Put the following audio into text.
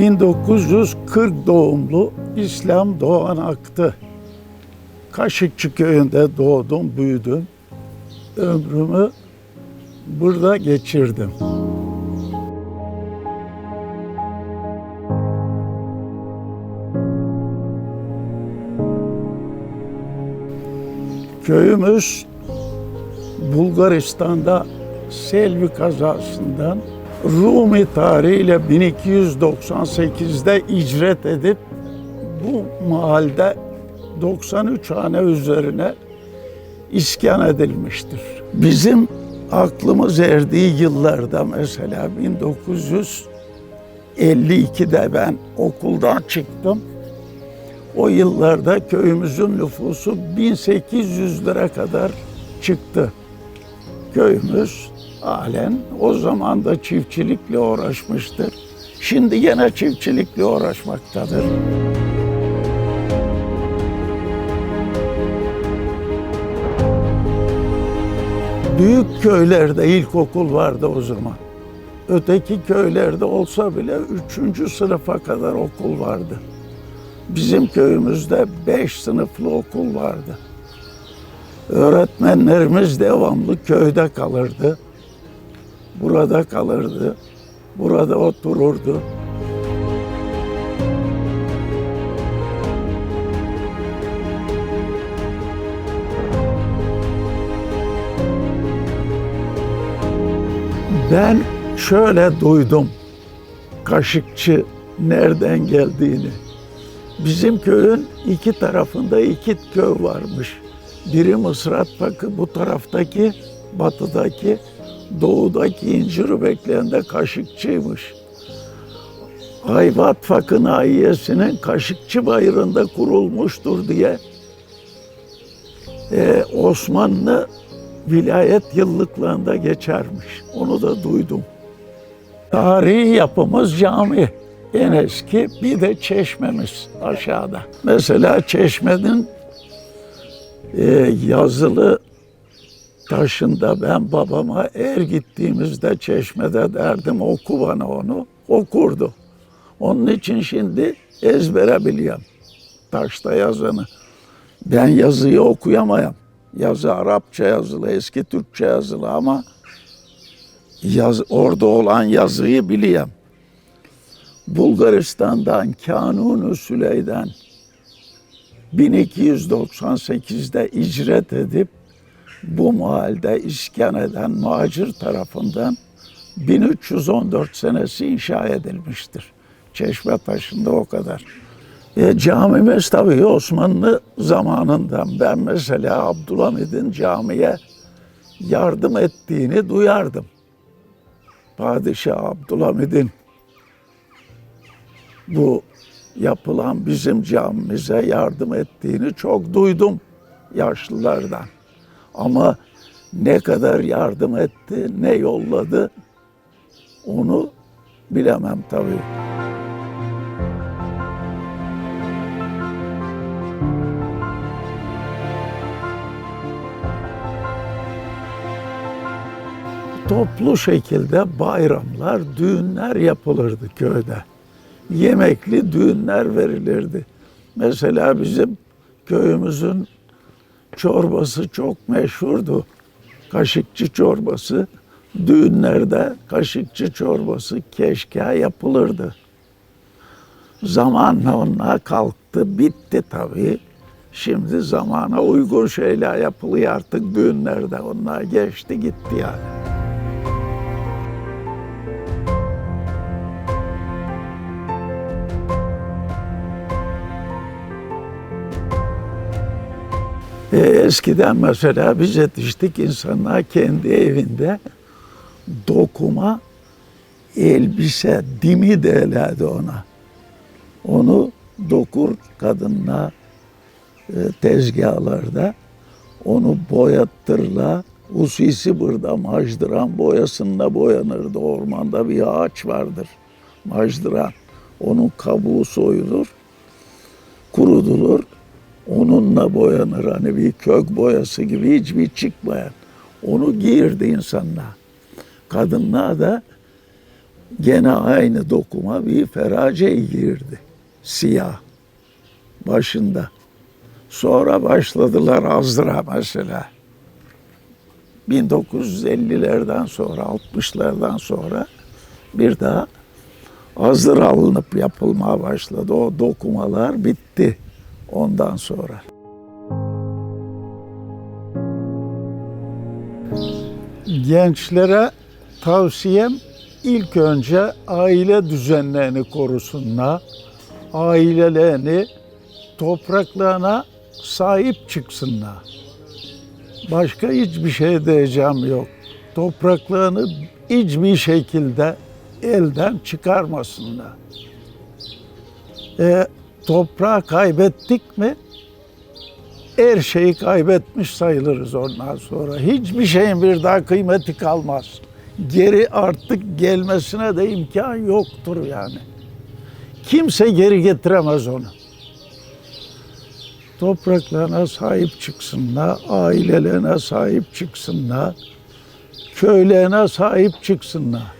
1940 doğumlu İslam Doğan Aktı. Kaşıkçı köyünde doğdum, büyüdüm. Ömrümü burada geçirdim. Köyümüz Bulgaristan'da Selvi kazasından Rumi tarihiyle 1298'de icret edip bu mahallede 93 hane üzerine iskan edilmiştir. Bizim aklımız erdiği yıllarda mesela 1952'de ben okuldan çıktım. O yıllarda köyümüzün nüfusu 1800 lira kadar çıktı. Köyümüz halen o zaman da çiftçilikle uğraşmıştır. Şimdi yine çiftçilikle uğraşmaktadır. Büyük köylerde ilkokul vardı o zaman. Öteki köylerde olsa bile üçüncü sınıfa kadar okul vardı. Bizim köyümüzde beş sınıflı okul vardı. Öğretmenlerimiz devamlı köyde kalırdı. Burada kalırdı. Burada otururdu. Ben şöyle duydum Kaşıkçı nereden geldiğini. Bizim köyün iki tarafında iki köy varmış. Biri Mısrat Fakı, bu taraftaki batıdaki, doğudaki inciri bekleyende Kaşıkçıymış. Ayvat Fakı Nahiyesi'nin Kaşıkçı Bayırı'nda kurulmuştur diye e, Osmanlı vilayet yıllıklarında geçermiş. Onu da duydum. Tarihi yapımız cami. En eski bir de çeşmemiz aşağıda. Mesela çeşmenin e, yazılı taşında ben babama er gittiğimizde çeşmede derdim oku bana onu. Okurdu. Onun için şimdi ezbere biliyorum taşta yazanı. Ben yazıyı okuyamayam. Yazı Arapça yazılı, eski Türkçe yazılı ama yaz, orada olan yazıyı biliyorum. Bulgaristan'dan, Kanun Süley'den 1298'de icret edip bu mahallede iskan eden muhacir tarafından 1314 senesi inşa edilmiştir. Çeşme taşında o kadar. E, camimiz tabii Osmanlı zamanından. Ben mesela Abdülhamid'in camiye yardım ettiğini duyardım. Padişah Abdülhamid'in bu yapılan bizim camimize yardım ettiğini çok duydum yaşlılardan. Ama ne kadar yardım etti, ne yolladı onu bilemem tabii. toplu şekilde bayramlar, düğünler yapılırdı köyde. Yemekli düğünler verilirdi. Mesela bizim köyümüzün çorbası çok meşhurdu. Kaşıkçı çorbası. Düğünlerde kaşıkçı çorbası keşke yapılırdı. Zamanla onlar kalktı, bitti tabii. Şimdi zamana uygun şeyler yapılıyor artık düğünlerde. Onlar geçti gitti yani. E, eskiden mesela biz yetiştik insanlar kendi evinde dokuma elbise, dimi derlerdi ona. Onu dokur kadınla e, tezgahlarda. Onu boyattırla. Usisi burada majdıran boyasında boyanırdı. Ormanda bir ağaç vardır. Majdıran. Onun kabuğu soyulur, kurudulur. Onunla boyanır hani bir kök boyası gibi hiçbir çıkmayan. Onu giyirdi insanlar. Kadınlar da Gene aynı dokuma bir ferace girdi. Siyah. Başında. Sonra başladılar azdıra mesela. 1950'lerden sonra, 60'lardan sonra bir daha azdır alınıp yapılmaya başladı. O dokumalar bitti ondan sonra. Gençlere tavsiyem ilk önce aile düzenlerini korusunlar. Ailelerini, topraklarına sahip çıksınlar. Başka hiçbir şey diyeceğim yok. Topraklarını hiçbir şekilde elden çıkarmasınlar. E, toprağı kaybettik mi her şeyi kaybetmiş sayılırız ondan sonra. Hiçbir şeyin bir daha kıymeti kalmaz. Geri artık gelmesine de imkan yoktur yani. Kimse geri getiremez onu. Topraklarına sahip çıksınlar, ailelerine sahip çıksınlar, köylerine sahip çıksınlar.